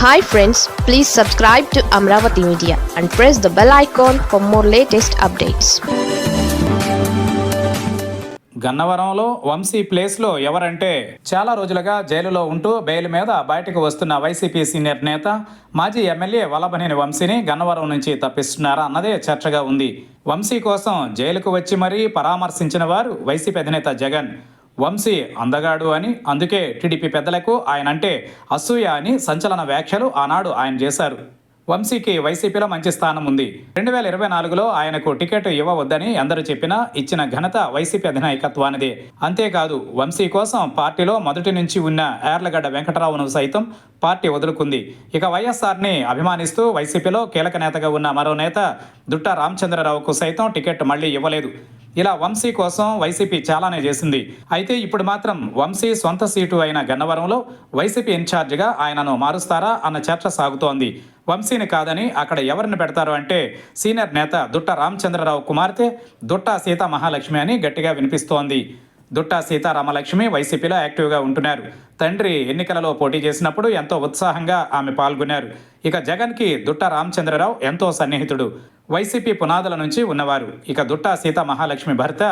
Hi friends please subscribe to Amaravati media and press the bell icon for more latest updates గన్నవరంలో వంశీ ప్లేస్లో ఎవరంటే చాలా రోజులుగా జైలులో ఉంటూ బెయిల్ మీద బయటకు వస్తున్న వైసీపీ సీనియర్ నేత మాజీ ఎమ్మెల్యే వల్లభనేని వంశీని గన్నవరం నుంచి తప్పిస్తున్నారా అన్నదే చర్చగా ఉంది. వంశీ కోసం జైలుకు వచ్చి మరీ పరామర్శించిన వారు వైసీపీ అధినేత జగన్. వంశీ అందగాడు అని. అందుకే టీడీపీ పెద్దలకు ఆయన అంటే అసూయ అని సంచలన వ్యాఖ్యలు ఆనాడు ఆయన చేశారు. వంశీకి వైసీపీలో మంచి స్థానం ఉంది. రెండు వేల ఇరవై నాలుగులో ఆయనకు టికెట్ ఇవ్వవద్దని అందరూ చెప్పినా ఇచ్చిన ఘనత వైసీపీ అధినాయకత్వానిదే. అంతేకాదు వంశీ కోసం పార్టీలో మొదటి నుంచి ఉన్న ఏర్లగడ్డ వెంకటరావును సైతం పార్టీ వదులుకుంది. ఇక వైఎస్ఆర్ని అభిమానిస్తూ వైసీపీలో కీలక నేతగా ఉన్న మరో నేత దుట్ట రామచంద్రరావుకు సైతం టికెట్ మళ్ళీ ఇవ్వలేదు. ఇలా వంశీ కోసం వైసీపీ చాలానే చేసింది. అయితే ఇప్పుడు మాత్రం వంశీ సొంత సీటు అయిన గన్నవరంలో వైసీపీ ఇన్ఛార్జిగా ఆయనను మారుస్తారా అన్న చర్చ సాగుతోంది. వంశీని కాదని అక్కడ ఎవరిని పెడతారు అంటే సీనియర్ నేత దుట్ట రామచంద్రరావు కుమార్తె దుట్ట సీత మహాలక్ష్మి అని గట్టిగా వినిపిస్తోంది. దుట్ట సీతారామలక్ష్మి వైసీపీలో యాక్టివ్గా ఉంటున్నారు. తండ్రి ఎన్నికలలో పోటీ చేసినప్పుడు ఎంతో ఉత్సాహంగా ఆమె పాల్గొన్నారు. ఇక జగన్కి దుట్ట రామచంద్రరావు ఎంతో సన్నిహితుడు. వైసీపీ పునాదుల నుంచి ఉన్నవారు. ఇక దుట్ట సీత మహాలక్ష్మి భర్త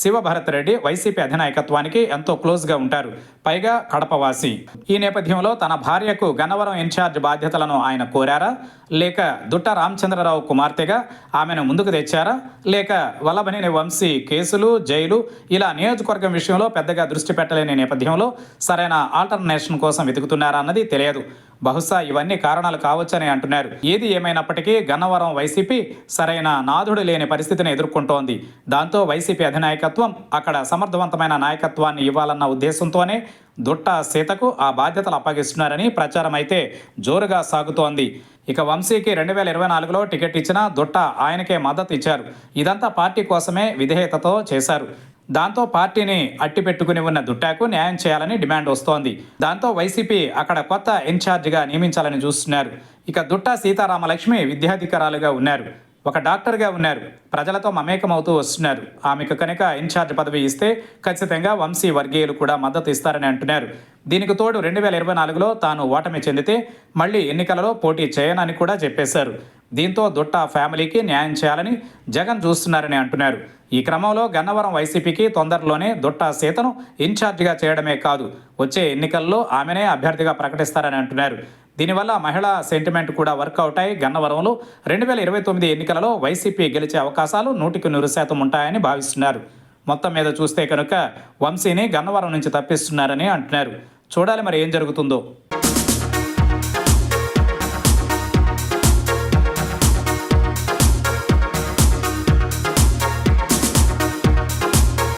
శివభరత్ రెడ్డి వైసీపీ అధినాయకత్వానికి ఎంతో క్లోజ్గా ఉంటారు. పైగా కడపవాసి. ఈ నేపథ్యంలో తన భార్యకు గన్నవరం ఇన్ఛార్జ్ బాధ్యతలను ఆయన కోరారా? లేక దుట్ట రామచంద్రరావు కుమార్తెగా ఆమెను ముందుకు తెచ్చారా? లేక వల్లభనేని వంశీ కేసులు జైలు ఇలా నియోజకవర్గం విషయంలో పెద్దగా దృష్టి పెట్టలేని నేపథ్యంలో సరైన ఆల్టర్నేషన్ కోసం వెతుకుతున్నారా అన్నది తెలియదు. బహుశా ఇవన్నీ కారణాలు కావచ్చని అంటున్నారు. ఏది ఏమైనప్పటికీ గన్నవరం వైసీపీ సరైన నాథుడు లేని పరిస్థితిని ఎదుర్కొంటోంది. దాంతో వైసీపీ అధినాయకత్వం అక్కడ సమర్థవంతమైన నాయకత్వాన్ని ఇవ్వాలన్న ఉద్దేశంతోనే దుట్ట సీతకు ఆ బాధ్యతలు అప్పగిస్తున్నారని ప్రచారం అయితే జోరుగా సాగుతోంది. ఇక వంశీకి రెండు వేల ఇరవై నాలుగులో టికెట్ ఇచ్చిన దుట్ట ఆయనకే మద్దతు ఇచ్చారు. ఇదంతా పార్టీ కోసమే విధేయతతో చేశారు. దాంతో పార్టీని అట్టిపెట్టుకుని ఉన్న దుట్టాకు న్యాయం చేయాలని డిమాండ్ వస్తోంది. దాంతో వైసీపీ అక్కడ కొత్త ఇన్ఛార్జిగా నియమించాలని చూస్తున్నారు. ఇక దుట్టా సీతారామలక్ష్మి విద్యాధికారాలుగా ఉన్నారు. ఒక డాక్టర్గా ఉన్నారు. ప్రజలతో మమేకమవుతూ వస్తున్నారు. ఆమెకు కనుక ఇన్ఛార్జ్ పదవి ఇస్తే ఖచ్చితంగా వంశీ వర్గీయులు కూడా మద్దతు ఇస్తారని అంటున్నారు. దీనికి తోడు రెండు వేల ఇరవై నాలుగులో తాను ఓటమి చెందితే మళ్ళీ ఎన్నికలలో పోటీ చేయనని కూడా చెప్పేశారు. దీంతో దుట్ట ఫ్యామిలీకి న్యాయం చేయాలని జగన్ చూస్తున్నారని అంటున్నారు. ఈ క్రమంలో గన్నవరం వైసీపీకి తొందరలోనే దుట్ట సీతను ఇన్ఛార్జిగా చేయడమే కాదు వచ్చే ఎన్నికల్లో ఆమెనే అభ్యర్థిగా ప్రకటిస్తారని అంటున్నారు. దీనివల్ల మహిళా సెంటిమెంట్ కూడా వర్కౌట్ అయి గన్నవరంలో రెండు వేల ఇరవై తొమ్మిది ఎన్నికలలో వైసీపీ గెలిచే అవకాశాలు నూటికి నూరు శాతం ఉంటాయని భావిస్తున్నారు. మొత్తం మీద చూస్తే కనుక వంశీని గన్నవరం నుంచి తప్పిస్తున్నారని అంటున్నారు. చూడాలి మరి ఏం జరుగుతుందో.